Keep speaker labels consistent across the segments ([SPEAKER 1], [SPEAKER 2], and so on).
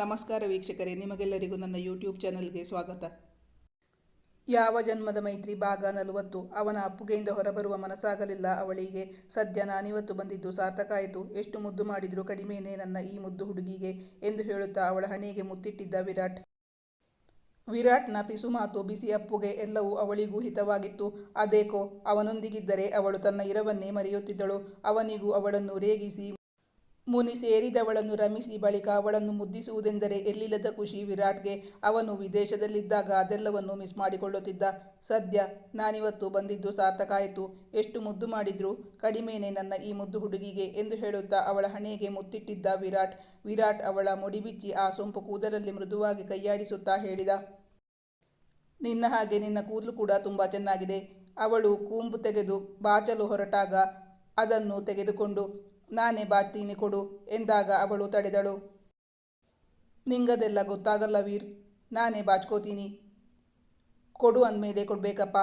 [SPEAKER 1] ನಮಸ್ಕಾರ ವೀಕ್ಷಕರೇ, ನಿಮಗೆಲ್ಲರಿಗೂ ನನ್ನ ಯೂಟ್ಯೂಬ್ ಚಾನಲ್ಗೆ ಸ್ವಾಗತ. ಯಾವ ಜನ್ಮದ ಮೈತ್ರಿ ಭಾಗ ನಲವತ್ತು? ಅವನ ಅಪ್ಪುಗೆಯಿಂದ ಹೊರಬರುವ ಮನಸ್ಸಾಗಲಿಲ್ಲ. ಅವಳಿಗೆ ಸದ್ಯ ನಾನಿವತ್ತು ಬಂದಿದ್ದು ಸಾರ್ಥಕ ಆಯಿತು. ಎಷ್ಟು ಮುದ್ದು ಮಾಡಿದರೂ ಕಡಿಮೆನೇ ನನ್ನ ಈ ಮುದ್ದು ಹುಡುಗಿಗೆ ಎಂದು ಹೇಳುತ್ತಾ ಅವಳ ಹಣೆಗೆ ಮುತ್ತಿಟ್ಟಿದ್ದ ವಿರಾಟ್. ವಿರಾಟ್ನ ಪಿಸು ಮಾತು ಬಿಸಿ ಅಪ್ಪುಗೆ ಎಲ್ಲವೂ ಅವಳಿಗೂ ಹಿತವಾಗಿತ್ತು. ಅದೇಕೋ, ಅವನೊಂದಿಗಿದ್ದರೆ ಅವಳು ತನ್ನ ಇರವನ್ನೇ ಮರೆಯುತ್ತಿದ್ದಳು. ಅವನಿಗೂ ಅವಳನ್ನು ರೇಗಿಸಿ ಮುನಿ ಸೇರಿದವಳನ್ನು ರಮಿಸಿ ಬಳಿಕ ಅವಳನ್ನು ಮುದ್ದಿಸುವುದೆಂದರೆ ಎಲ್ಲಿಲ್ಲದ ಖುಷಿ ವಿರಾಟ್ಗೆ. ಅವನು ವಿದೇಶದಲ್ಲಿದ್ದಾಗ ಅದೆಲ್ಲವನ್ನು ಮಿಸ್ ಮಾಡಿಕೊಳ್ಳುತ್ತಿದ್ದ. ಸದ್ಯ ನಾನಿವತ್ತು ಬಂದಿದ್ದು ಸಾರ್ಥಕ ಆಯಿತು. ಎಷ್ಟು ಮುದ್ದು ಮಾಡಿದ್ರು? ಕಡಿಮೆನೆ ನನ್ನ ಈ ಮುದ್ದು ಹುಡುಗಿಗೆ ಎಂದು ಹೇಳುತ್ತಾ ಅವಳ ಹಣೆಗೆ ಮುತ್ತಿಟ್ಟಿದ್ದ ವಿರಾಟ್. ವಿರಾಟ್ ಅವಳ ಮುಡಿಬಿಚ್ಚಿ ಆ ಸೊಂಪು ಕೂದಲಲ್ಲಿ ಮೃದುವಾಗಿ ಕೈಯಾಡಿಸುತ್ತಾ ಹೇಳಿದ, ನಿನ್ನ ಹಾಗೆ ನಿನ್ನ ಕೂದಲು ಕೂಡ ತುಂಬ ಚೆನ್ನಾಗಿದೆ. ಅವಳು ಕೂಂಬು ತೆಗೆದು ಬಾಚಲು ಹೊರಟಾಗ ಅದನ್ನು ತೆಗೆದುಕೊಂಡು ನಾನೇ ಬಾಚ್ತೀನಿ ಕೊಡು ಎಂದಾಗ ಅವಳು ತಡೆದಳು. ನಿಂಗದೆಲ್ಲ ಗೊತ್ತಾಗಲ್ಲ ವೀರ್, ನಾನೇ ಬಾಚ್ಕೋತೀನಿ ಕೊಡು ಅಂದಮೇಲೆ ಕೊಡಬೇಕಪ್ಪ.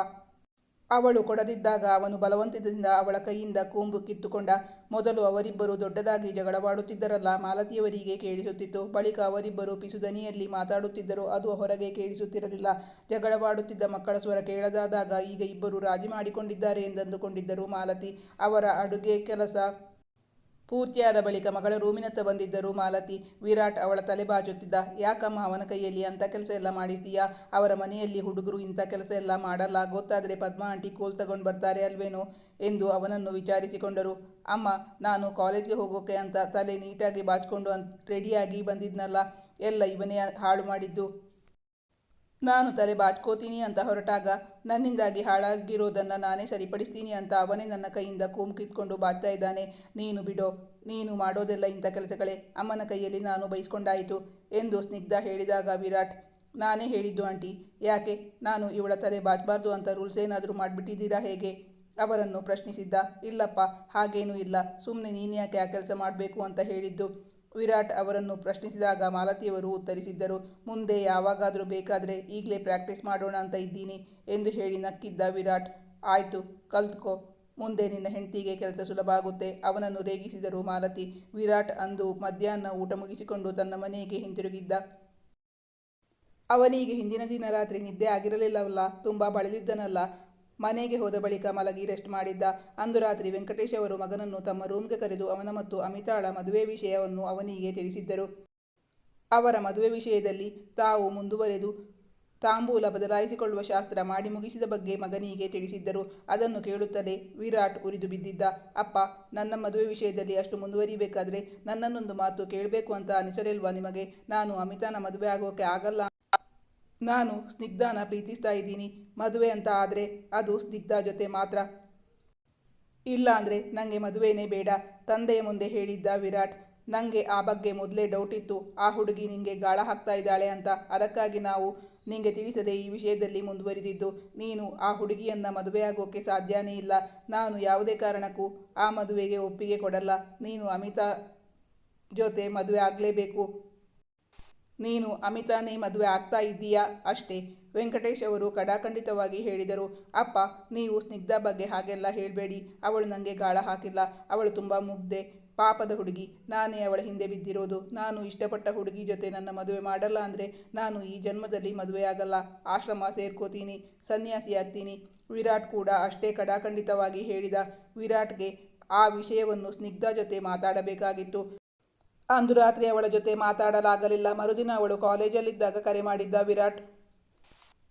[SPEAKER 1] ಅವಳು ಕೊಡದಿದ್ದಾಗ ಅವನು ಬಲವಂತದಿಂದ ಅವಳ ಕೈಯಿಂದ ಕೂಂಬು ಕಿತ್ತುಕೊಂಡ ಮೊದಲು ಅವರಿಬ್ಬರು ದೊಡ್ಡದಾಗಿ ಜಗಳವಾಡುತ್ತಿದ್ದರಲ್ಲ ಮಾಲತಿಯವರಿಗೆ ಕೇಳಿಸುತ್ತಿತ್ತು. ಬಳಿಕ ಅವರಿಬ್ಬರು ಪಿಸುದನಿಯಲ್ಲಿ ಮಾತಾಡುತ್ತಿದ್ದರು. ಅದು ಹೊರಗೆ ಕೇಳಿಸುತ್ತಿರಲಿಲ್ಲ. ಜಗಳವಾಡುತ್ತಿದ್ದ ಮಕ್ಕಳ ಸ್ವರ ಕೇಳದಾದಾಗ ಈಗ ಇಬ್ಬರು ರಾಜಿ ಮಾಡಿಕೊಂಡಿದ್ದಾರೆ ಎಂದಂದುಕೊಂಡಿದ್ದರು ಮಾಲತಿ. ಅವರ ಅಡುಗೆ ಕೆಲಸ ಪೂರ್ತಿಯಾದ ಬಳಿಕ ಮಗಳ ರೂಮಿನತ್ತ ಬಂದಿದ್ದರು ಮಾಲತಿ ವಿರಾಟ್ ಅವಳ ತಲೆ ಬಾಚುತ್ತಿದ್ದ ಯಾಕಮ್ಮ ಅವನ ಕೈಯಲ್ಲಿ ಅಂಥ ಕೆಲಸ ಎಲ್ಲ ಮಾಡಿಸ್ತೀಯಾ? ಅವರ ಮನೆಯಲ್ಲಿ ಹುಡುಗರು ಇಂಥ ಕೆಲಸ ಎಲ್ಲ ಮಾಡಲ್ಲ, ಗೊತ್ತಾದರೆ ಪದ್ಮ ಆಂಟಿ ಕೋಲ್ ತಗೊಂಡು ಬರ್ತಾರೆ ಅಲ್ವೇನೋ? ಎಂದು ಅವನನ್ನು ವಿಚಾರಿಸಿಕೊಂಡರು. ಅಮ್ಮ, ನಾನು ಕಾಲೇಜ್ಗೆ ಹೋಗೋಕೆ ಅಂತ ತಲೆ ನೀಟಾಗಿ ಬಾಚಿಕೊಂಡು ಅಂತ ರೆಡಿಯಾಗಿ ಬಂದಿದ್ನಲ್ಲ, ಎಲ್ಲ ಇವನೇ ಹಾಳು ಮಾಡಿದ್ದು. ನಾನು ತಲೆ ಬಾಚ್ಕೋತೀನಿ ಅಂತ ಹೊರಟಾಗ, ನನ್ನಿಂದಾಗಿ ಹಾಳಾಗಿರೋದನ್ನು ನಾನೇ ಸರಿಪಡಿಸ್ತೀನಿ ಅಂತ ಅವನೇ ನನ್ನ ಕೈಯಿಂದ ಕೂಮ್ಕಿತ್ಕೊಂಡು ಬಾಚ್ತಾ ಇದ್ದಾನೆ. ನೀನು ಬಿಡೋ, ನೀನು ಮಾಡೋದೆಲ್ಲ ಇಂಥ ಕೆಲಸಗಳೇ. ಅಮ್ಮನ ಕೈಯಲ್ಲಿ ನಾನು ಬೈಸ್ಕೊಂಡಾಯಿತು ಎಂದು ಸ್ನಿಗ್ಧ ಹೇಳಿದಾಗ ವಿರಾಟ್, ನಾನೇ ಹೇಳಿದ್ದು ಆಂಟಿ, ಯಾಕೆ? ನಾನು ಇವಳ ತಲೆ ಬಾಚಬಾರ್ದು ಅಂತ ರೂಲ್ಸ್ ಏನಾದರೂ ಮಾಡಿಬಿಟ್ಟಿದ್ದೀರಾ ಹೇಗೆ? ಅವರನ್ನು ಪ್ರಶ್ನಿಸಿದ್ದ, ಇಲ್ಲಪ್ಪ, ಹಾಗೇನೂ ಇಲ್ಲ. ಸುಮ್ಮನೆ ನೀನು ಯಾಕೆ ಆ ಕೆಲಸ ಮಾಡಬೇಕು ಅಂತ ಹೇಳಿದ್ದು? ವಿರಾಟ್ ಅವರನ್ನು ಪ್ರಶ್ನಿಸಿದಾಗ ಮಾಲತಿಯವರು ಉತ್ತರಿಸಿದ್ದರು, ಮುಂದೆ ಯಾವಾಗಾದರೂ ಬೇಕಾದರೆ ಈಗಲೇ ಪ್ರಾಕ್ಟೀಸ್ ಮಾಡೋಣ ಅಂತ ಇದ್ದೀನಿ ಎಂದು ಹೇಳಿ ನಕ್ಕಿದ್ದ ವಿರಾಟ್, ಆಯಿತು, ಕಲ್ತ್ಕೋ. ಮುಂದೆ ನಿನ್ನ ಹೆಂಡತಿಗೆ ಕೆಲಸ ಸುಲಭ ಆಗುತ್ತೆ. ಅವನನ್ನು ರೇಗಿಸಿದರು ಮಾಲತಿ. ವಿರಾಟ್ ಅಂದು ಮಧ್ಯಾಹ್ನ ಊಟ ಮುಗಿಸಿಕೊಂಡು ತನ್ನ ಮನೆಗೆ ಹಿಂತಿರುಗಿದ್ದ. ಅವನಿಗೆ ಹಿಂದಿನ ದಿನ ರಾತ್ರಿ ನಿದ್ದೆ ಆಗಿರಲಿಲ್ಲವಲ್ಲ, ತುಂಬ ಬಳಲಿದ್ದನಲ್ಲ. ಮನೆಗೆ ಹೋದ ಬಳಿಕ ಮಲಗಿ ರೆಸ್ಟ್ ಮಾಡಿದ್ದ. ಅಂದು ರಾತ್ರಿ ವೆಂಕಟೇಶ್ ಅವರು ಮಗನನ್ನು ತಮ್ಮ ರೂಮ್ಗೆ ಕರೆದು ಅವನ ಮತ್ತು ಅಮಿತಾಳ ಮದುವೆ ವಿಷಯವನ್ನು ಅವನಿಗೆ ತಿಳಿಸಿದ್ದರು. ಅವರ ಮದುವೆ ವಿಷಯದಲ್ಲಿ ತಾವು ಮುಂದುವರೆದು ತಾಂಬೂಲ ಬದಲಾಯಿಸಿಕೊಳ್ಳುವ ಶಾಸ್ತ್ರ ಮಾಡಿ ಮುಗಿಸಿದ ಬಗ್ಗೆ ಮಗನಿಗೆ ತಿಳಿಸಿದ್ದರು. ಅದನ್ನು ಕೇಳುತ್ತಲೇ ವಿರಾಟ್ ಉರಿದು ಬಿದ್ದಿದ್ದ. ಅಪ್ಪ, ನನ್ನ ಮದುವೆ ವಿಷಯದಲ್ಲಿ ಅಷ್ಟು ಮುಂದುವರಿಬೇಕಾದ್ರೆ ನನ್ನನ್ನೊಂದು ಮಾತು ಕೇಳಬೇಕು ಅಂತ ಅನಿಸಲಿಲ್ವಾ ನಿಮಗೆ? ನಾನು ಅಮಿತಾನ ಮದುವೆ ಆಗೋಕೆ ಆಗಲ್ಲ ನಾನು ಸ್ನಿಗ್ಧಾನ ಪ್ರೀತಿಸ್ತಾ ಇದ್ದೀನಿ. ಮದುವೆ ಅಂತ ಆದರೆ ಅದು ಸ್ನಿಗ್ಧ ಜೊತೆ ಮಾತ್ರ. ಇಲ್ಲ ಅಂದರೆ ನನಗೆ ಮದುವೆನೇ ಬೇಡ. ತಂದೆಯ ಮುಂದೆ ಹೇಳಿದ್ದ ವಿರಾಟ್ ನನಗೆ ಆ ಬಗ್ಗೆ ಮೊದಲೇ ಡೌಟ್ ಇತ್ತು. ಆ ಹುಡುಗಿ ನಿಂಗೆ ಗಾಳ ಹಾಕ್ತಾ ಇದ್ದಾಳೆ ಅಂತ. ಅದಕ್ಕಾಗಿ ನಾವು ನಿಂಗೆ ತಿಳಿಸದೆ ಈ ವಿಷಯದಲ್ಲಿ ಮುಂದುವರಿದಿದ್ದು. ನೀನು ಆ ಹುಡುಗಿಯನ್ನು ಮದುವೆಯಾಗೋಕ್ಕೆ ಸಾಧ್ಯನೇ ಇಲ್ಲ. ನಾನು ಯಾವುದೇ ಕಾರಣಕ್ಕೂ ಆ ಮದುವೆಗೆ ಒಪ್ಪಿಗೆ ಕೊಡಲ್ಲ. ನೀನು ಅಮಿತಾ ಜೊತೆ ಮದುವೆ ಆಗಲೇಬೇಕು. ನೀನು ಅಮಿತಾನೇ ಮದುವೆ ಆಗ್ತಾ ಇದ್ದೀಯಾ? ಅಷ್ಟೇ. ವೆಂಕಟೇಶ್ ಅವರು ಕಡಾಖಂಡಿತವಾಗಿ ಹೇಳಿದರು, ಅಪ್ಪ, ನೀವು ಸ್ನಿಗ್ಧ ಬಗ್ಗೆ ಹಾಗೆಲ್ಲ ಹೇಳಬೇಡಿ. ಅವಳು ನನಗೆ ಗಾಳ ಹಾಕಿಲ್ಲ. ಅವಳು ತುಂಬ ಮುಗ್ಧೆ. ಪಾಪದ ಹುಡುಗಿ. ನಾನೇ ಅವಳ ಹಿಂದೆ ಬಿದ್ದಿರೋದು. ನಾನು ಇಷ್ಟಪಟ್ಟ ಹುಡುಗಿ ಜೊತೆ ನನ್ನ ಮದುವೆ ಮಾಡಲ್ಲ ಅಂದರೆ ನಾನು ಈ ಜನ್ಮದಲ್ಲಿ ಮದುವೆಯಾಗಲ್ಲ. ಆಶ್ರಮ ಸೇರ್ಕೋತೀನಿ. ಸನ್ಯಾಸಿ ಆಗ್ತೀನಿ. ವಿರಾಟ್ ಕೂಡ ಅಷ್ಟೇ ಕಡಾಖಂಡಿತವಾಗಿ ಹೇಳಿದ ವಿರಾಟ್ಗೆ ಆ ವಿಷಯವನ್ನು ಸ್ನಿಗ್ಧ ಜೊತೆ ಮಾತಾಡಬೇಕಾಗಿತ್ತು. ಅಂದು ರಾತ್ರಿ ಅವಳ ಜೊತೆ ಮಾತಾಡಲಾಗಲಿಲ್ಲ. ಮರುದಿನ ಅವಳು ಕಾಲೇಜಲ್ಲಿದ್ದಾಗ ಕರೆ ಮಾಡಿದ್ದ ವಿರಾಟ್.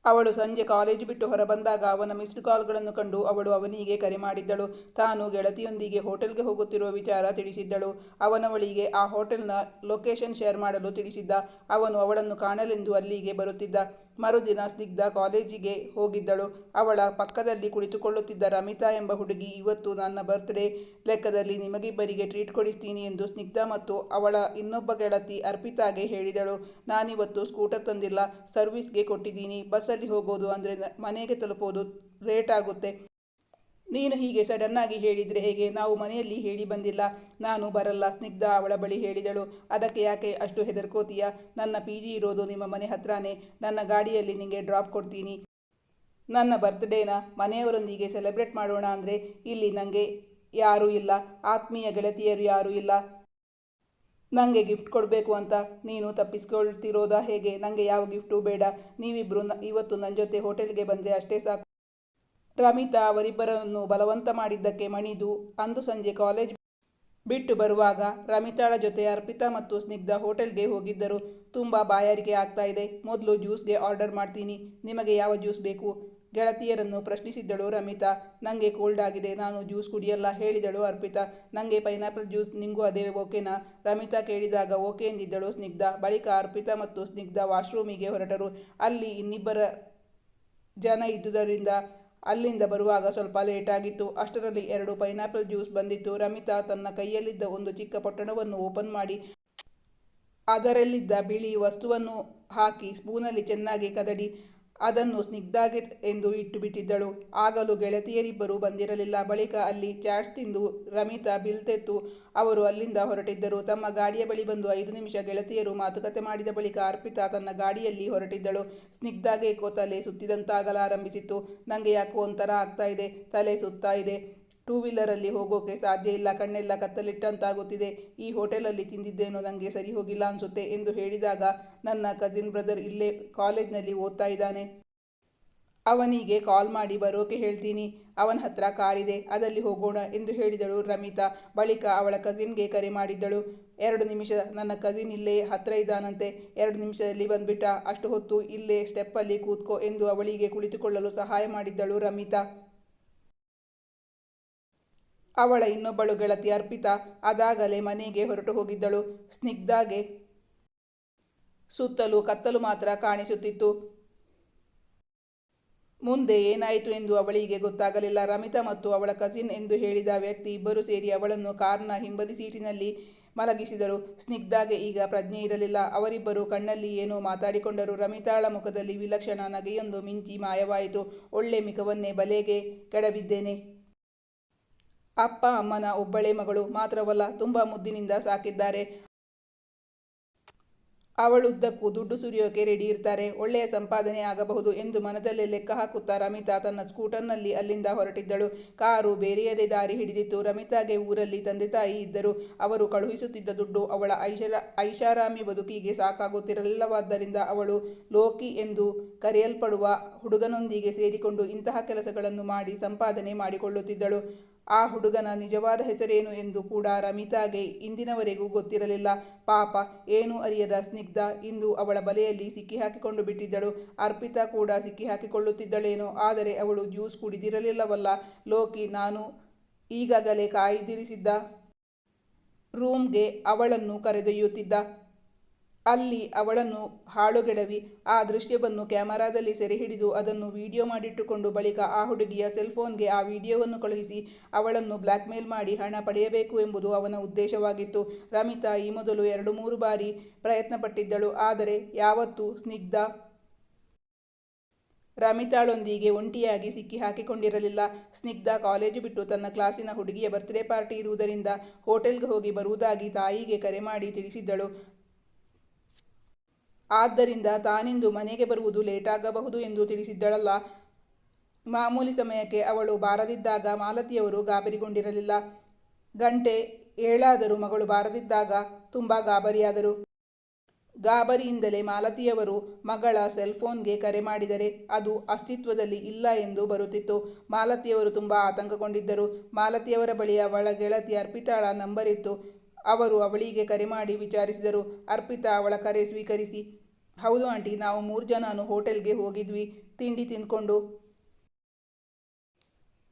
[SPEAKER 1] ಅವಳು ಸಂಜೆ ಕಾಲೇಜ್ ಬಿಟ್ಟು ಹೊರಬಂದಾಗ ಅವನ ಮಿಸ್ಡ್ ಕಾಲ್ಗಳನ್ನು ಕಂಡು ಅವಳು ಅವನಿಗೆ ಕರೆ ಮಾಡಿದ್ದಳು. ತಾನು ಗೆಳತಿಯೊಂದಿಗೆ ಹೋಟೆಲ್ಗೆ ಹೋಗುತ್ತಿರುವ ವಿಚಾರ ತಿಳಿಸಿದ್ದಳು. ಅವನವಳಿಗೆ ಆ ಹೋಟೆಲ್ನ ಲೊಕೇಶನ್ ಶೇರ್ ಮಾಡಲು ತಿಳಿಸಿದ್ದ. ಅವನು ಅವಳನ್ನು ಕಾಣಲೆಂದು ಅಲ್ಲಿಗೆ ಬರುತ್ತಿದ್ದ. ಮರುದಿನ ಸ್ನಿಗ್ಧ ಕಾಲೇಜಿಗೆ ಹೋಗಿದ್ದಳು. ಅವಳ ಪಕ್ಕದಲ್ಲಿ ಕುಳಿತುಕೊಳ್ಳುತ್ತಿದ್ದ ರಮಿತಾ ಎಂಬ ಹುಡುಗಿ, ಇವತ್ತು ನನ್ನ ಬರ್ತ್ಡೇ ಲೆಕ್ಕದಲ್ಲಿ ನಿಮಗಿಬ್ಬರಿಗೆ ಟ್ರೀಟ್ ಕೊಡಿಸ್ತೀನಿ ಎಂದು ಸ್ನಿಗ್ಧ ಮತ್ತು ಅವಳ ಇನ್ನೊಬ್ಬ ಗೆಳತಿ ಅರ್ಪಿತಾಗೆ ಹೇಳಿದಳು. ನಾನಿವತ್ತು ಸ್ಕೂಟರ್ ತಂದಿಲ್ಲ. ಸರ್ವಿಸ್ಗೆ ಕೊಟ್ಟಿದ್ದೀನಿ. ಬಸ್ಸಲ್ಲಿ ಹೋಗೋದು ಅಂದರೆ ಮನೆಗೆ ತಲುಪೋದು ಲೇಟ್ ಆಗುತ್ತೆ. ನೀನು ಹೀಗೆ ಸಡನ್ನಾಗಿ ಹೇಳಿದರೆ ಹೇಗೆ? ನಾವು ಮನೆಯಲ್ಲಿ ಹೇಳಿ ಬಂದಿಲ್ಲ. ನಾನು ಬರಲ್ಲ, ಸ್ನಿಗ್ಧ ಅವಳ ಬಳಿ ಹೇಳಿದಳು. ಅದಕ್ಕೆ ಯಾಕೆ ಅಷ್ಟು ಹೆದರ್ಕೋತೀಯ? ನನ್ನ ಪಿ ಜಿ ಇರೋದು ನಿಮ್ಮ ಮನೆ ಹತ್ರನೇ. ನನ್ನ ಗಾಡಿಯಲ್ಲಿ ನಿಮಗೆ ಡ್ರಾಪ್ ಕೊಡ್ತೀನಿ. ನನ್ನ ಬರ್ತ್ಡೇನ ಮನೆಯವರೊಂದಿಗೆ ಸೆಲೆಬ್ರೇಟ್ ಮಾಡೋಣ ಅಂದರೆ ಇಲ್ಲಿ ನನಗೆ ಯಾರೂ ಇಲ್ಲ. ಆತ್ಮೀಯ ಗೆಳತಿಯರು ಯಾರೂ ಇಲ್ಲ. ನನಗೆ ಗಿಫ್ಟ್ ಕೊಡಬೇಕು ಅಂತ ನೀನು ತಪ್ಪಿಸ್ಕೊಳ್ತಿರೋದಾ ಹೇಗೆ? ನನಗೆ ಯಾವ ಗಿಫ್ಟು ಬೇಡ. ನೀವಿಬ್ಬರು ಇವತ್ತು ನನ್ನ ಜೊತೆ ಹೋಟೆಲ್ಗೆ ಬಂದರೆ ಅಷ್ಟೇ ಸಾಕು. ರಮಿತಾ ಅವರಿಬ್ಬರನ್ನು ಬಲವಂತ ಮಾಡಿದ್ದಕ್ಕೆ ಮಣಿದು ಅಂದು ಸಂಜೆ ಕಾಲೇಜ್ ಬಿಟ್ಟು ಬರುವಾಗ ರಮಿತಾಳ ಜೊತೆ ಅರ್ಪಿತಾ ಮತ್ತು ಸ್ನಿಗ್ಧ ಹೋಟೆಲ್ಗೆ ಹೋಗಿದ್ದರು. ತುಂಬ ಬಾಯಾರಿಕೆ ಆಗ್ತಾ ಇದೆ. ಮೊದಲು ಜ್ಯೂಸ್ಗೆ ಆರ್ಡರ್ ಮಾಡ್ತೀನಿ. ನಿಮಗೆ ಯಾವ ಜ್ಯೂಸ್ ಬೇಕು? ಗೆಳತಿಯರನ್ನು ಪ್ರಶ್ನಿಸಿದ್ದಳು ರಮಿತಾ. ನನಗೆ ಕೋಲ್ಡ್ ಆಗಿದೆ. ನಾನು ಜ್ಯೂಸ್ ಕುಡಿಯಲ್ಲ ಹೇಳಿದಳು ಅರ್ಪಿತಾ. ನನಗೆ ಪೈನಾಪಲ್ ಜ್ಯೂಸ್ ನಿಂಗೂ ಅದೇ ಓಕೆನಾ? ರಮಿತಾ ಕೇಳಿದಾಗ ಓಕೆ ಎಂದಿದ್ದಳು ಸ್ನಿಗ್ಧ. ಬಳಿಕ ಅರ್ಪಿತಾ ಮತ್ತು ಸ್ನಿಗ್ಧ ವಾಶ್ರೂಮಿಗೆ ಹೊರಟರು. ಅಲ್ಲಿ ಇನ್ನಿಬ್ಬರ ಜನ ಇದ್ದುದರಿಂದ ಅಲ್ಲಿಂದ ಬರುವಾಗ ಸ್ವಲ್ಪ ಲೇಟಾಗಿತ್ತು ಅಷ್ಟರಲ್ಲಿ ಎರಡು ಪೈನಾಪಲ್ ಜ್ಯೂಸ್ ಬಂದಿತ್ತು. ರಮಿತಾ ತನ್ನ ಕೈಯಲ್ಲಿದ್ದ ಒಂದು ಚಿಕ್ಕ ಪೊಟ್ಟಣವನ್ನು ಓಪನ್ ಮಾಡಿ, ಅದರಲ್ಲಿದ್ದ ಬಿಳಿ ವಸ್ತುವನ್ನು ಹಾಕಿ ಸ್ಪೂನಲ್ಲಿ ಚೆನ್ನಾಗಿ ಕದಡಿ. ಅದನ್ನು ಸ್ನಿಗ್ಧಾಗೆ ಎಂದು ಇಟ್ಟು ಬಿಟ್ಟಿದ್ದಳು ಆಗಲೂ ಗೆಳತಿಯರಿಬ್ಬರು ಬಂದಿರಲಿಲ್ಲ. ಬಳಿಕ ಅಲ್ಲಿ ಚಾಟ್ಸ್ ತಿಂದು ರಮಿತಾ ಬಿಲ್ ತೆತ್ತು ಅವರು ಅಲ್ಲಿಂದ ಹೊರಟಿದ್ದರು. ತಮ್ಮ ಗಾಡಿಯ ಬಳಿ ಬಂದು ಐದು ನಿಮಿಷ ಗೆಳತಿಯರು ಮಾತುಕತೆ ಮಾಡಿದ ಬಳಿಕ ಅರ್ಪಿತಾ ತನ್ನ ಗಾಡಿಯಲ್ಲಿ ಹೊರಟಿದ್ದಳು. ಸ್ನಿಗ್ಧಾಗೆ ಏಕೋ ತಲೆ ಸುತ್ತಿದಂತಾಗಲಾರಂಭಿಸಿತ್ತು. ನನಗೆ ಯಾಕೋ ಒಂಥರ ಆಗ್ತಾ ಇದೆ. ತಲೆ ಸುತ್ತಾ ಇದೆ. ಟೂ ವೀಲರಲ್ಲಿ ಹೋಗೋಕೆ ಸಾಧ್ಯ ಇಲ್ಲ, ಕಣ್ಣೆಲ್ಲ ಕತ್ತಲಿಟ್ಟಂತಾಗುತ್ತಿದೆ. ಈ ಹೋಟೆಲಲ್ಲಿ ತಿಂದಿದ್ದೇನೋ ನನಗೆ ಸರಿ ಹೋಗಿಲ್ಲ ಅನಿಸುತ್ತೆ ಎಂದು ಹೇಳಿದಾಗ ನನ್ನ ಕಸಿನ್ ಬ್ರದರ್ ಇಲ್ಲೇ ಕಾಲೇಜ್ನಲ್ಲಿ ಓದ್ತಾ ಇದ್ದಾನೆ. ಅವನಿಗೆ ಕಾಲ್ ಮಾಡಿ ಬರೋಕೆ ಹೇಳ್ತೀನಿ. ಅವನ ಹತ್ರ ಕಾರಿದೆ ಅದಲ್ಲಿ ಹೋಗೋಣ ಎಂದು ಹೇಳಿದಳು ರಮಿತಾ. ಬಳಿಕ ಅವಳ ಕಸಿನ್ಗೆ ಕರೆ ಮಾಡಿದ್ದಳು. ಎರಡು ನಿಮಿಷ, ನನ್ನ ಕಸಿನ್ ಇಲ್ಲೇ ಹತ್ರ ಇದ್ದಾನಂತೆ. ಎರಡು ನಿಮಿಷದಲ್ಲಿ ಬಂದ್ಬಿಟ್ಟ. ಅಷ್ಟು ಹೊತ್ತು ಇಲ್ಲೇ ಸ್ಟೆಪ್ಪಲ್ಲಿ ಕೂತ್ಕೋ ಎಂದು ಅವಳಿಗೆ ಕುಳಿತುಕೊಳ್ಳಲು ಸಹಾಯ ಮಾಡಿದ್ದಳು ರಮಿತಾ. ಅವಳ ಇನ್ನೊಬ್ಬಳು ಗೆಳತಿ ಅರ್ಪಿತ. ಅದಾಗಲೇ ಮನೆಗೆ ಹೊರಟು ಹೋಗಿದ್ದಳು. ಸ್ನಿಗ್ಧಾಗೆ ಸುತ್ತಲೂ ಕತ್ತಲು ಮಾತ್ರ ಕಾಣಿಸುತ್ತಿತ್ತು. ಮುಂದೆ ಏನಾಯಿತು ಎಂದು ಅವಳಿಗೆ ಗೊತ್ತಾಗಲಿಲ್ಲ. ರಮಿತಾ ಮತ್ತು ಅವಳ ಕಸಿನ್ ಎಂದು ಹೇಳಿದ ವ್ಯಕ್ತಿ ಇಬ್ಬರು ಸೇರಿ ಅವಳನ್ನು ಕಾರ್ನ ಹಿಂಬದಿ ಸೀಟಿನಲ್ಲಿ ಮಲಗಿಸಿದರು. ಸ್ನಿಗ್ಧಾಗೆ ಈಗ ಪ್ರಜ್ಞೆ ಇರಲಿಲ್ಲ. ಅವರಿಬ್ಬರು ಕಣ್ಣಲ್ಲಿ ಏನೋ ಮಾತಾಡಿಕೊಂಡರು. ರಮಿತಾಳ ಮುಖದಲ್ಲಿ ವಿಲಕ್ಷಣ ನಗೆಯೊಂದು ಮಿಂಚಿ ಮಾಯವಾಯಿತು. ಒಳ್ಳೆ ಮಿಕವನ್ನೇ ಬಲೆಗೆ ಕೆಡಬಿದ್ದೇನೆ ಅಪ್ಪ, ಅಮ್ಮನ ಒಬ್ಬಳೇ ಮಗಳು ಮಾತ್ರವಲ್ಲ, ತುಂಬ ಮುದ್ದಿನಿಂದ ಸಾಕಿದ್ದಾರೆ. ಅವಳುದ್ದಕ್ಕೂ ದುಡ್ಡು ಸುರಿಯೋಕೆ ರೆಡಿ ಇರ್ತಾರೆ. ಒಳ್ಳೆಯ ಸಂಪಾದನೆ ಆಗಬಹುದು ಎಂದು ಮನದಲ್ಲೇ ಲೆಕ್ಕ ಹಾಕುತ್ತಾ ರಮಿತಾ ತನ್ನ ಸ್ಕೂಟರ್ನಲ್ಲಿ ಅಲ್ಲಿಂದ ಹೊರಟಿದ್ದಳು. ಕಾರು ಬೇರೆಯದೇ ದಾರಿ ಹಿಡಿದಿತ್ತು. ರಮಿತಾಗೆ ಊರಲ್ಲಿ ತಂದೆ ತಾಯಿ ಇದ್ದರು. ಅವರು ಕಳುಹಿಸುತ್ತಿದ್ದ ದುಡ್ಡು ಅವಳ ಐಷರ, ಐಷಾರಾಮಿ ಬದುಕಿಗೆ ಸಾಕಾಗುತ್ತಿರಲಿಲ್ಲವಾದ್ದರಿಂದ ಅವಳು ಲೋಕಿ ಎಂದು ಕರೆಯಲ್ಪಡುವ ಹುಡುಗನೊಂದಿಗೆ ಸೇರಿಕೊಂಡು ಇಂತಹ ಕೆಲಸಗಳನ್ನು ಮಾಡಿ ಸಂಪಾದನೆ ಮಾಡಿಕೊಳ್ಳುತ್ತಿದ್ದಳು. ಆ ಹುಡುಗನ ನಿಜವಾದ ಹೆಸರೇನು ಎಂದು ಕೂಡ ರಮಿತಾಗೆ ಇಂದಿನವರೆಗೂ ಗೊತ್ತಿರಲಿಲ್ಲ. ಪಾಪ, ಏನೂ ಅರಿಯದ ಸ್ನಿಗ್ಧ ಇಂದು ಅವಳ ಬಲೆಯಲ್ಲಿ ಸಿಕ್ಕಿಹಾಕಿಕೊಂಡು ಬಿಟ್ಟಿದ್ದಳು. ಅರ್ಪಿತಾ ಕೂಡ ಸಿಕ್ಕಿಹಾಕಿಕೊಳ್ಳುತ್ತಿದ್ದಳೇನೋ, ಆದರೆ ಅವಳು ಜ್ಯೂಸ್ ಕುಡಿದಿರಲಿಲ್ಲವಲ್ಲ. ಲೋಕಿ, ನಾನು ಈಗಾಗಲೇ ಕಾಯ್ದಿರಿಸಿದ್ದ ರೂಮ್ಗೆ ಅವಳನ್ನು ಕರೆದೊಯ್ಯುತ್ತಿದ್ದ. ಅಲ್ಲಿ ಅವಳನ್ನು ಹಾಳುಗೆಡವಿ. ಆ ದೃಶ್ಯವನ್ನು ಕ್ಯಾಮರಾದಲ್ಲಿ ಸೆರೆ ಹಿಡಿದು ಅದನ್ನು ವಿಡಿಯೋ ಮಾಡಿಟ್ಟುಕೊಂಡು ಬಳಿಕ ಆ ಹುಡುಗಿಯ ಸೆಲ್ಫೋನ್ಗೆ ಆ ವಿಡಿಯೋವನ್ನು ಕಳುಹಿಸಿ ಅವಳನ್ನು ಬ್ಲ್ಯಾಕ್ಮೇಲ್ ಮಾಡಿ ಹಣ ಪಡೆಯಬೇಕು ಎಂಬುದು ಅವನ ಉದ್ದೇಶವಾಗಿತ್ತು. ರಮಿತಾ ಈ ಮೊದಲು ಎರಡು ಮೂರು ಬಾರಿ ಪ್ರಯತ್ನಪಟ್ಟಿದ್ದಳು. ಆದರೆ ಯಾವತ್ತೂ ಸ್ನಿಗ್ಧ ರಮಿತಾಳೊಂದಿಗೆ ಒಂಟಿಯಾಗಿ ಸಿಕ್ಕಿ ಹಾಕಿಕೊಂಡಿರಲಿಲ್ಲ. ಸ್ನಿಗ್ಧ ಕಾಲೇಜು ಬಿಟ್ಟು ತನ್ನ ಕ್ಲಾಸಿನ ಹುಡುಗಿಯ ಬರ್ತ್ಡೇ ಪಾರ್ಟಿ ಇರುವುದರಿಂದ ಹೋಟೆಲ್ಗೆ ಹೋಗಿ ಬರುವುದಾಗಿ ತಾಯಿಗೆ ಕರೆ ಮಾಡಿ ತಿಳಿಸಿದ್ದಳು. ಆದ್ದರಿಂದ ತಾನಿಂದು ಮನೆಗೆ ಬರುವುದು ಲೇಟಾಗಬಹುದು ಎಂದು ತಿಳಿಸಿದ್ದಳಲ್ಲ. ಮಾಮೂಲಿ ಸಮಯಕ್ಕೆ ಅವಳು ಬಾರದಿದ್ದಾಗ ಮಾಲತಿಯವರು ಗಾಬರಿಗೊಂಡಿರಲಿಲ್ಲ. ಗಂಟೆ ಏಳಾದರೂ ಮಗಳು ಬಾರದಿದ್ದಾಗ ತುಂಬ ಗಾಬರಿಯಾದರು. ಗಾಬರಿಯಿಂದಲೇ ಮಾಲತಿಯವರು ಮಗಳ ಸೆಲ್ಫೋನ್ಗೆ ಕರೆ ಮಾಡಿದರೆ ಅದು ಅಸ್ತಿತ್ವದಲ್ಲಿ ಇಲ್ಲ ಎಂದು ಬರುತ್ತಿತ್ತು. ಮಾಲತಿಯವರು ತುಂಬ ಆತಂಕಗೊಂಡಿದ್ದರು. ಮಾಲತಿಯವರ ಬಳಿ ಅವಳ ಗೆಳತಿ ಅರ್ಪಿತಾಳ ನಂಬರ್ ಇತ್ತು ಅವರು ಅವಳಿಗೆ ಕರೆ ಮಾಡಿ ವಿಚಾರಿಸಿದರು. ಅರ್ಪಿತಾ ಅವಳ ಕರೆ ಸ್ವೀಕರಿಸಿ ಹೌದು ಆಂಟಿ, ನಾವು ಮೂರು ಜನನು ಹೋಟೆಲ್ಗೆ ಹೋಗಿದ್ವಿ, ತಿಂಡಿ ತಿಂದ್ಕೊಂಡು.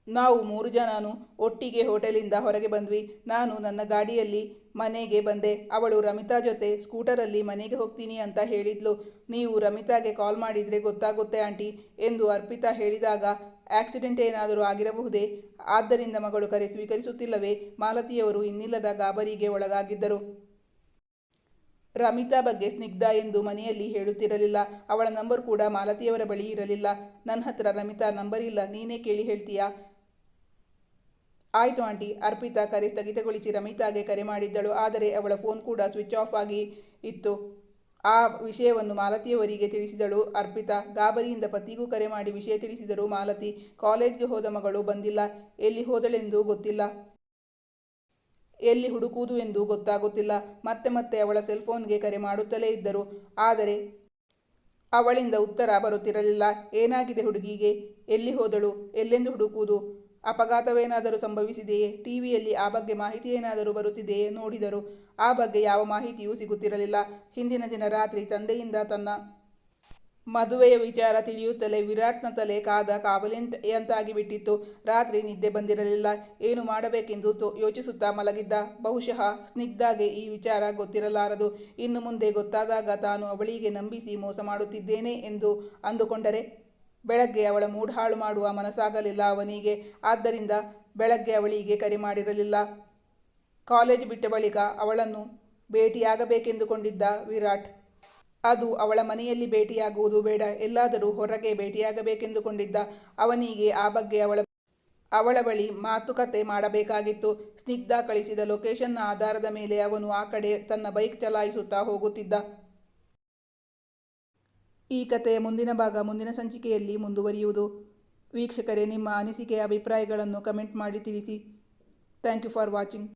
[SPEAKER 1] ನಾವು ಮೂರು ಜನನು ಒಟ್ಟಿಗೆ ಹೋಟೆಲಿಂದ ಹೊರಗೆ ಬಂದ್ವಿ. ನಾನು ನನ್ನ ಗಾಡಿಯಲ್ಲಿ ಮನೆಗೆ ಬಂದೆ. ಅವಳು ರಮಿತಾ ಜೊತೆ ಸ್ಕೂಟರಲ್ಲಿ ಮನೆಗೆ ಹೋಗ್ತೀನಿ ಅಂತ ಹೇಳಿದ್ಲು. ನೀವು ರಮಿತಾಗೆ ಕಾಲ್ ಮಾಡಿದರೆ ಗೊತ್ತಾಗುತ್ತೆ ಆಂಟಿ ಎಂದು ಅರ್ಪಿತಾ ಹೇಳಿದಾಗ, ಆಕ್ಸಿಡೆಂಟ್ ಏನಾದರೂ ಆಗಿರಬಹುದೇ? ಆದ್ದರಿಂದ ಮಗಳು ಕರೆ ಸ್ವೀಕರಿಸುತ್ತಿಲ್ಲವೇ? ಮಾಲತಿಯವರು ಇನ್ನಿಲ್ಲದ ಗಾಬರಿಗೆ ಒಳಗಾಗಿದ್ದರು. ರಮಿತಾ ಬಗ್ಗೆ ಸ್ನಿಗ್ಧ ಎಂದು ಮನೆಯಲ್ಲಿ ಹೇಳುತ್ತಿರಲಿಲ್ಲ. ಅವಳ ನಂಬರ್ ಕೂಡ ಮಾಲತಿಯವರ ಬಳಿ ಇರಲಿಲ್ಲ. ನನ್ನ ಹತ್ರ ರಮಿತಾ ನಂಬರ್ ಇಲ್ಲ. ನೀನೇ ಕೇಳಿ ಹೇಳ್ತೀಯಾ? ಆಯಿತು ಆಂಟಿ. ಅರ್ಪಿತಾ ಕರೆ ಸ್ಥಗಿತಗೊಳಿಸಿ ರಮಿತಾಗೆ ಕರೆ ಮಾಡಿದ್ದಳು. ಆದರೆ ಅವಳ ಫೋನ್ ಕೂಡ ಸ್ವಿಚ್ ಆಫ್ ಆಗಿ ಇತ್ತು. ಆ ವಿಷಯವನ್ನು ಮಾಲತಿಯವರಿಗೆ ತಿಳಿಸಿದಳು ಅರ್ಪಿತಾ. ಗಾಬರಿಯಿಂದ ಪತಿಗೂ ಕರೆ ಮಾಡಿ ವಿಷಯ ತಿಳಿಸಿದರು ಮಾಲತಿ. ಕಾಲೇಜ್ಗೆ ಹೋದ ಮಗಳು ಬಂದಿಲ್ಲ. ಎಲ್ಲಿ ಹೋದಳೆಂದು ಗೊತ್ತಿಲ್ಲ. ಎಲ್ಲಿ ಹುಡುಕುವುದು ಎಂದು ಗೊತ್ತಾಗುತ್ತಿಲ್ಲ. ಮತ್ತೆ ಮತ್ತೆ ಅವಳ ಸೆಲ್ಫೋನ್ಗೆ ಕರೆ ಮಾಡುತ್ತಲೇ ಇದ್ದರು. ಆದರೆ ಅವಳಿಂದ ಉತ್ತರ ಬರುತ್ತಿರಲಿಲ್ಲ. ಏನಾಗಿದೆ ಹುಡುಗಿಗೆ? ಎಲ್ಲಿ ಹೋದಳು? ಎಲ್ಲೆಂದು ಹುಡುಕುವುದು? ಅಪಘಾತವೇನಾದರೂ ಸಂಭವಿಸಿದೆಯೇ? ಟಿವಿಯಲ್ಲಿ ಆ ಬಗ್ಗೆ ಮಾಹಿತಿ ಏನಾದರೂ ಬರುತ್ತಿದೆಯೇ? ನೋಡಿದರು. ಆ ಬಗ್ಗೆ ಯಾವ ಮಾಹಿತಿಯೂ ಸಿಗುತ್ತಿರಲಿಲ್ಲ. ಹಿಂದಿನ ದಿನ ರಾತ್ರಿ ತಂದೆಯಿಂದ ತನ್ನ ಮದುವೆಯ ವಿಚಾರ ತಿಳಿಯುತ್ತಲೇ ವಿರಾಟ್ನ ತಲೆ ಕಾದ ಕಾವಲಿಯಂತಾಗಿ ಬಿಟ್ಟಿತ್ತು. ರಾತ್ರಿ ನಿದ್ದೆ ಬಂದಿರಲಿಲ್ಲ. ಏನು ಮಾಡಬೇಕೆಂದು ಯೋಚಿಸುತ್ತಾ ಮಲಗಿದ್ದ. ಬಹುಶಃ ಸ್ನಿಗ್ಧಾಗೆ ಈ ವಿಚಾರ ಗೊತ್ತಿರಲಾರದು. ಇನ್ನು ಮುಂದೆ ಗೊತ್ತಾದಾಗ ತಾನು ಅವಳಿಗೆ ನಂಬಿಸಿ ಮೋಸ ಮಾಡುತ್ತಿದ್ದೇನೆ ಎಂದು ಅಂದುಕೊಂಡರೆ ಬೆಳಗ್ಗೆ ಅವಳ ಮೂಡ್ ಹಾಳು ಮಾಡುವ ಮನಸ್ಸಾಗಲಿಲ್ಲ ಅವನಿಗೆ. ಆದ್ದರಿಂದ ಬೆಳಗ್ಗೆ ಅವಳಿಗೆ ಕರೆ ಮಾಡಿರಲಿಲ್ಲ. ಕಾಲೇಜ್ ಬಿಟ್ಟ ಬಳಿಕ ಅವಳನ್ನು ಭೇಟಿಯಾಗಬೇಕೆಂದುಕೊಂಡಿದ್ದ ವಿರಾಟ್ ಅದು ಅವಳ ಮನೆಯಲ್ಲಿ ಭೇಟಿಯಾಗುವುದು ಬೇಡ. ಎಲ್ಲಾದರೂ ಹೊರಗೆ ಭೇಟಿಯಾಗಬೇಕೆಂದುಕೊಂಡಿದ್ದ ಅವನಿಗೆ ಆ ಬಗ್ಗೆ ಅವಳ ಅವಳ ಬಳಿ ಮಾತುಕತೆ ಮಾಡಬೇಕಾಗಿತ್ತು. ಸ್ನಿಗ್ಧ ಕಳಿಸಿದ ಲೊಕೇಶನ್ನ ಆಧಾರದ ಮೇಲೆ ಅವನು ಆ ಕಡೆ ತನ್ನ ಬೈಕ್ ಚಲಾಯಿಸುತ್ತಾ ಹೋಗುತ್ತಿದ್ದ. ಈ ಕಥೆಯ ಮುಂದಿನ ಭಾಗ ಮುಂದಿನ ಸಂಚಿಕೆಯಲ್ಲಿ ಮುಂದುವರಿಯುವುದು. ವೀಕ್ಷಕರೇ, ನಿಮ್ಮ ಅನಿಸಿಕೆಯ ಅಭಿಪ್ರಾಯಗಳನ್ನು ಕಮೆಂಟ್ ಮಾಡಿ ತಿಳಿಸಿ. Thank you for watching.